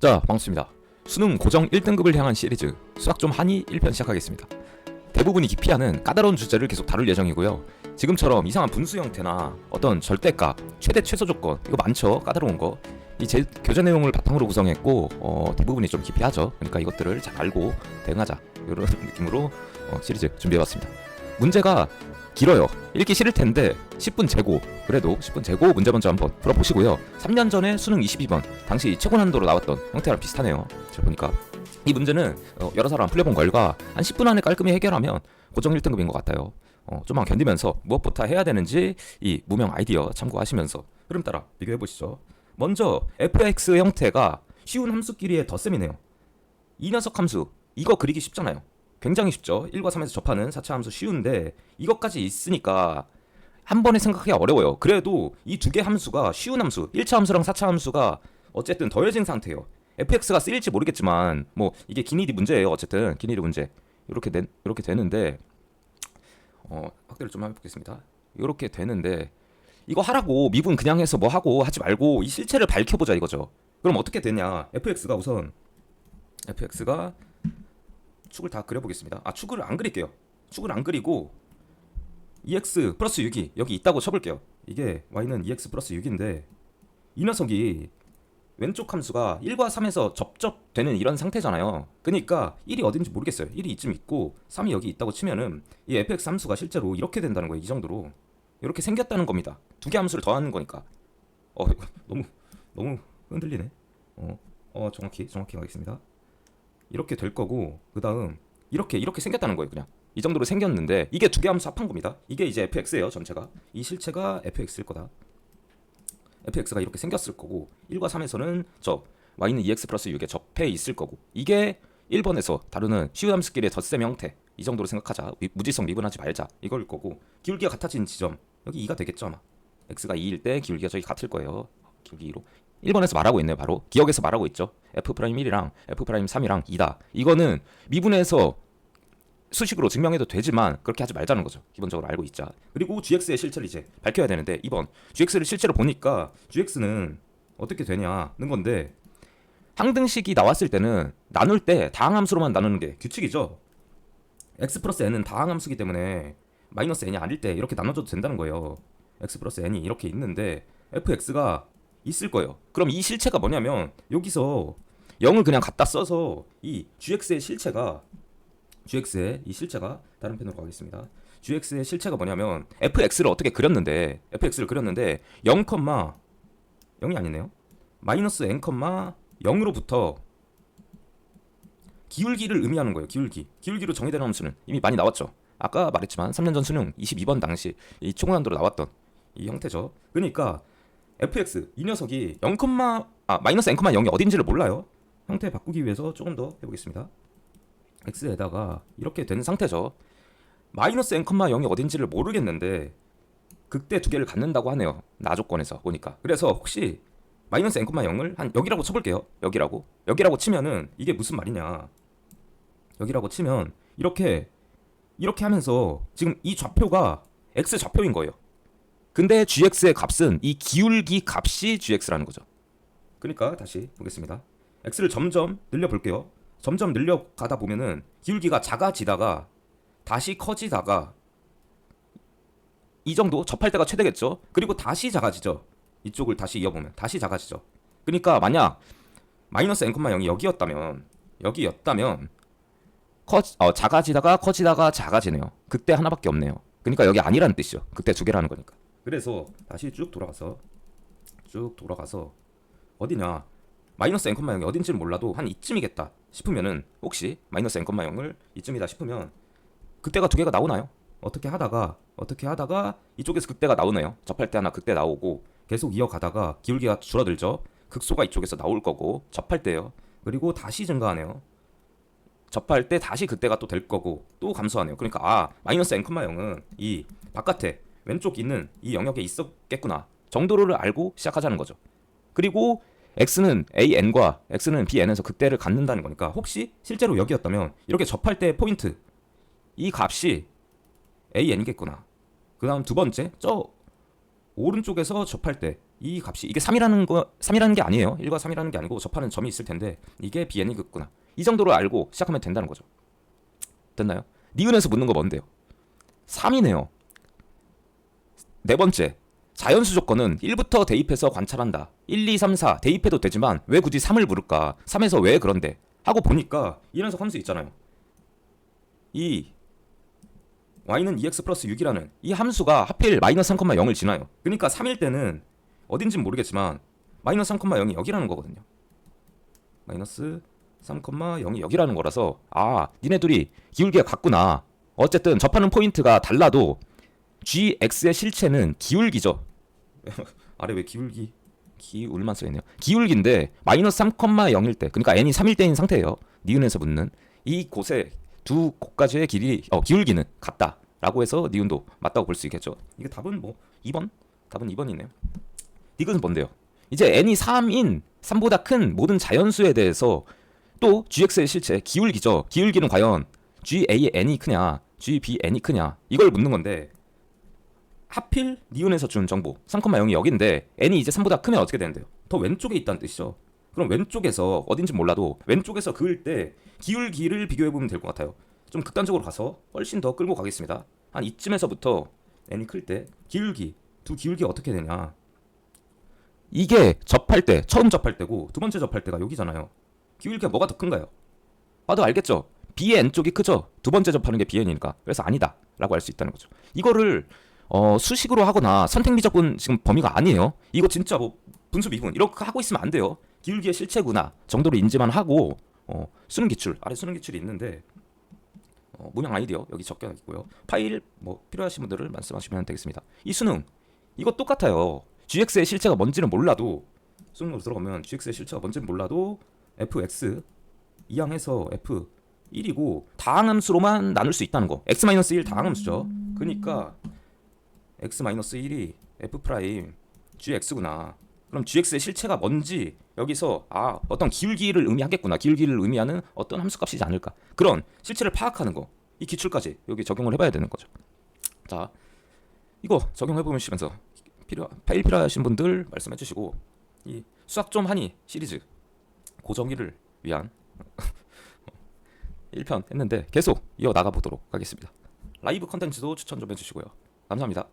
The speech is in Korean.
자, 반갑습니다. 수능 고정 1등급을 향한 시리즈 수학 좀 하니 1편 시작하겠습니다. 대부분이 기피하는 까다로운 주제를 계속 다룰 예정이고요. 지금처럼 이상한 분수 형태나 어떤 절대값, 최대 최소 조건 이거 많죠. 까다로운 거. 이 제 교재 내용을 바탕으로 구성했고 어, 대부분이 좀 기피하죠. 그러니까 이것들을 잘 알고 대응하자 이런 느낌으로 어, 시리즈 준비해봤습니다. 문제가 길어요. 읽기 싫을 텐데 10분 재고 그래도 10분 재고 문제 먼저 한번 풀어보시고요. 3년 전에 수능 22번 당시 최고 난도로 나왔던 형태랑 비슷하네요. 제가 보니까 이 문제는 어, 여러 사람 풀려본 결과 한 10분 안에 깔끔히 해결하면 고정 1등급인 것 같아요. 어, 좀만 견디면서 무엇부터 해야 되는지 이 무명 아이디어 참고하시면서 흐름 따라 비교해 보시죠. 먼저 fx 형태가 쉬운 함수끼리의 덧셈이네요. 이 녀석 함수 이거 그리기 쉽잖아요. 굉장히 쉽죠. 1과 3에서 접하는 4차 함수 쉬운데 이것까지 있으니까 한 번에 생각하기 어려워요. 그래도 이 두 개 함수가 쉬운 함수, 1차 함수랑 4차 함수가 어쨌든 더해진 상태예요. fx가 쓰일지 모르겠지만 뭐 이게 기니디 문제예요. 어쨌든 기니디 문제. 이렇게 된 이렇게 되는데 어, 확대를 좀 해 보겠습니다. 이렇게 되는데 이거 하라고 미분 그냥 해서 뭐 하고 하지 말고 이 실체를 밝혀 보자 이거죠. 그럼 어떻게 되냐? fx가 우선 fx가 축을 다 그려보겠습니다. 아 축을 안 그릴게요. 축을 안 그리고 ex 플러스 6이 여기 있다고 쳐볼게요. 이게 y는 ex 플러스 6인데 이 녀석이 왼쪽 함수가 1과 3에서 접접되는 이런 상태잖아요. 그러니까 1이 어딘지 모르겠어요. 1이 이쯤 있고 3이 여기 있다고 치면은 이 fx 함수가 실제로 이렇게 된다는 거예요. 이 정도로 이렇게 생겼다는 겁니다. 두 개 함수를 더하는 거니까. 어 너무 너무 흔들리네. 어, 어 정확히 정확히 가겠습니다. 이렇게 될 거고 그 다음 이렇게 이렇게 생겼다는 거예요 그냥. 이 정도로 생겼는데 이게 두 개 함수 합한 겁니다. 이게 이제 fx예요 전체가. 이 실체가 fx일 거다. Fx가 이렇게 생겼을 거고 1과 3에서는 저 y는 2x 플러스 6에 접해 있을 거고 이게 1번에서 다루는 쉬운 함수끼리의 덧셈 형태. 이 정도로 생각하자. 미- 무지성 미분하지 말자. 이걸 거고 기울기가 같아진 지점. 여기 2가 되겠죠 아마. X가 2일 때 기울기가 저기 같을 거예요. 기울기 2로 1번에서 말하고 있네요 바로. 기억에서 말하고 있죠. F'1이랑 f'3이랑 2다. 이거는 미분해서 수식으로 증명해도 되지만 그렇게 하지 말자는 거죠. 기본적으로 알고 있자. 그리고 gx의 실체를 이제 밝혀야 되는데 2번. Gx를 실제로 보니까 gx는 어떻게 되냐는 건데 항등식이 나왔을 때는 나눌 때 다항함수로만 나누는 게 규칙이죠. X 플러스 n은 다항함수기 때문에 마이너스 n이 아닐 때 이렇게 나눠줘도 된다는 거예요. X 플러스 n이 이렇게 있는데 fx가 있을 거예요. 그럼 이 실체가 뭐냐면 여기서 0을 그냥 갖다 써서 이 gx의 실체가 gx의 이 실체가 다른 펜으로 가겠습니다. gx의 실체가 뭐냐면 fx를 어떻게 그렸는데 fx를 그렸는데 0, 0이 아니네요. 마이너스 n, 0으로부터 기울기를 의미하는 거예요. 기울기. 기울기로 정의되는 함수는 이미 많이 나왔죠. 아까 말했지만 3년 전 수능 22번 당시 이 초고난도로 나왔던 이 형태죠. 그러니까 fx 이 녀석이 0, 아 마이너스 n, 0이 어딘지를 몰라요. 형태 바꾸기 위해서 조금 더 해보겠습니다. x에다가 이렇게 된 상태죠. 마이너스 n, 0이 어딘지를 모르겠는데 극대 두 개를 갖는다고 하네요. 나 조건에서 보니까. 그래서 혹시 마이너스 n, 0을 한 여기라고 쳐볼게요. 여기라고. 여기라고 치면은 이게 무슨 말이냐. 여기라고 치면 이렇게 이렇게 하면서 지금 이 좌표가 x 좌표인 거예요. 근데 gx의 값은 이 기울기 값이 gx라는 거죠. 그러니까 다시 보겠습니다. x를 점점 늘려 볼게요. 점점 늘려 가다 보면은 기울기가 작아지다가 다시 커지다가 이 정도 접할 때가 최대겠죠. 그리고 다시 작아지죠. 이쪽을 다시 이어보면 다시 작아지죠. 그러니까 만약 마이너스 n, 0이 여기였다면 여기였다면 커 어, 작아지다가 커지다가 작아지네요. 그때 하나밖에 없네요. 그러니까 여기 아니라는 뜻이죠. 그때 두 개라는 거니까. 그래서 다시 쭉 돌아가서 쭉 돌아가서 어디냐 마이너스 n, 0이 어딘지는 몰라도 한 이쯤이겠다 싶으면은 혹시 마이너스 n, 0을 이쯤이다 싶으면 극대가 두 개가 나오나요? 어떻게 하다가 어떻게 하다가 이쪽에서 극대가 나오네요. 접할 때 하나 극대 나오고 계속 이어가다가 기울기가 줄어들죠. 극소가 이쪽에서 나올 거고 접할 때요. 그리고 다시 증가하네요. 접할 때 다시 그때가 또 될 거고 또 감소하네요. 그러니까 아 마이너스 n, 0은 이 바깥에 왼쪽 있는 이 영역에 있었겠구나 정도를 알고 시작하자는 거죠. 그리고 x는 an과 x는 bn에서 극대를 갖는다는 거니까 혹시 실제로 여기였다면 이렇게 접할 때 포인트 이 값이 an이겠구나. 그 다음 두 번째 저 오른쪽에서 접할 때 이 값이 이게 3이라는 거 3이라는 게 아니에요. 1과 3이라는 게 아니고 접하는 점이 있을 텐데 이게 bn이 극구나. 이 정도로 알고 시작하면 된다는 거죠. 됐나요? 니은에서 묻는 거 뭔데요? 3이네요. 네 번째. 자연수 조건은 1부터 대입해서 관찰한다. 1, 2, 3, 4 대입해도 되지만 왜 굳이 3을 물을까? 3에서 왜 그런데? 하고 보니까 이 녀석 함수 있잖아요. 이 y는 2x 플러스 6이라는 이 함수가 하필 마이너스 3,0을 지나요. 그러니까 3일 때는 어딘진 모르겠지만 마이너스 3,0이 여기라는 거거든요. 마이너스 3,0이 여기라는 거라서 아 니네 둘이 기울기가 같구나. 어쨌든 접하는 포인트가 달라도 gx의 실체는 기울기죠. 아래 왜 기울기 기울만 써있네요. 기울기인데 마이너스 3,0일 때 그러니까 n이 3일 때인 상태예요. 니은에서 묻는 이 곳에 두 곳까지의 길이 어 기울기는 같다라고 해서 니은도 맞다고 볼 수 있겠죠. 이게 답은 뭐 2번? 답은 2번이네요. 이것은 뭔데요? 이제 n이 3인 3보다 큰 모든 자연수에 대해서 또 gx의 실체 기울기죠. 기울기는 과연 gA의 n이 크냐, gbn이 크냐 이걸 묻는 건데 하필 니은에서 준 정보 3,0이 여기인데 n이 이제 3보다 크면 어떻게 되는데요? 더 왼쪽에 있다는 뜻이죠. 그럼 왼쪽에서 어딘지 몰라도 왼쪽에서 그을 때 기울기를 비교해 보면 될 것 같아요. 좀 극단적으로 가서 훨씬 더 끌고 가겠습니다. 한 이쯤에서부터 n이 클 때 기울기 두 기울기가 어떻게 되냐? 이게 접할 때 처음 접할 때고 두 번째 접할 때가 여기잖아요. 기울기가 뭐가 더 큰가요? 봐도 알겠죠. b의 n 쪽이 크죠. 두 번째 접하는 게 bn이니까 그래서 아니다라고 할수 있다는 거죠. 이거를 어, 수식으로 하거나 선택 미적분 지금 범위가 아니에요. 이거 진짜 뭐 분수 미분 이렇게 하고 있으면 안 돼요. 기울기의 실체구나 정도로 인지만 하고 어, 수능 기출 아래 수능 기출이 있는데 어, 문양 아이디어 여기 적혀 있고요. 파일 뭐 필요하신 분들을 말씀하시면 되겠습니다. 이 수능 이거 똑같아요. gx의 실체가 뭔지는 몰라도 수능으로 들어가면 gx의 실체가 뭔지는 몰라도 fx 이항해서 f 1이고 다항함수로만 나눌 수 있다는 거. x-1 다항함수죠. 그러니까 x-1이 f 프라임 gx구나. 그럼 gx의 실체가 뭔지 여기서 아 어떤 기울기를 의미하겠구나. 기울기를 의미하는 어떤 함수값이지 않을까. 그런 실체를 파악하는 거. 이 기출까지 여기 적용을 해봐야 되는 거죠. 자 이거 적용해 보시면서 필요 파일 필요하신 분들 말씀해 주시고 이 수학 좀 하니 시리즈 고정이를 위한 1편 했는데 계속 이어 나가 보도록 하겠습니다. 라이브 컨텐츠도 추천 좀 해주시고요. 감사합니다.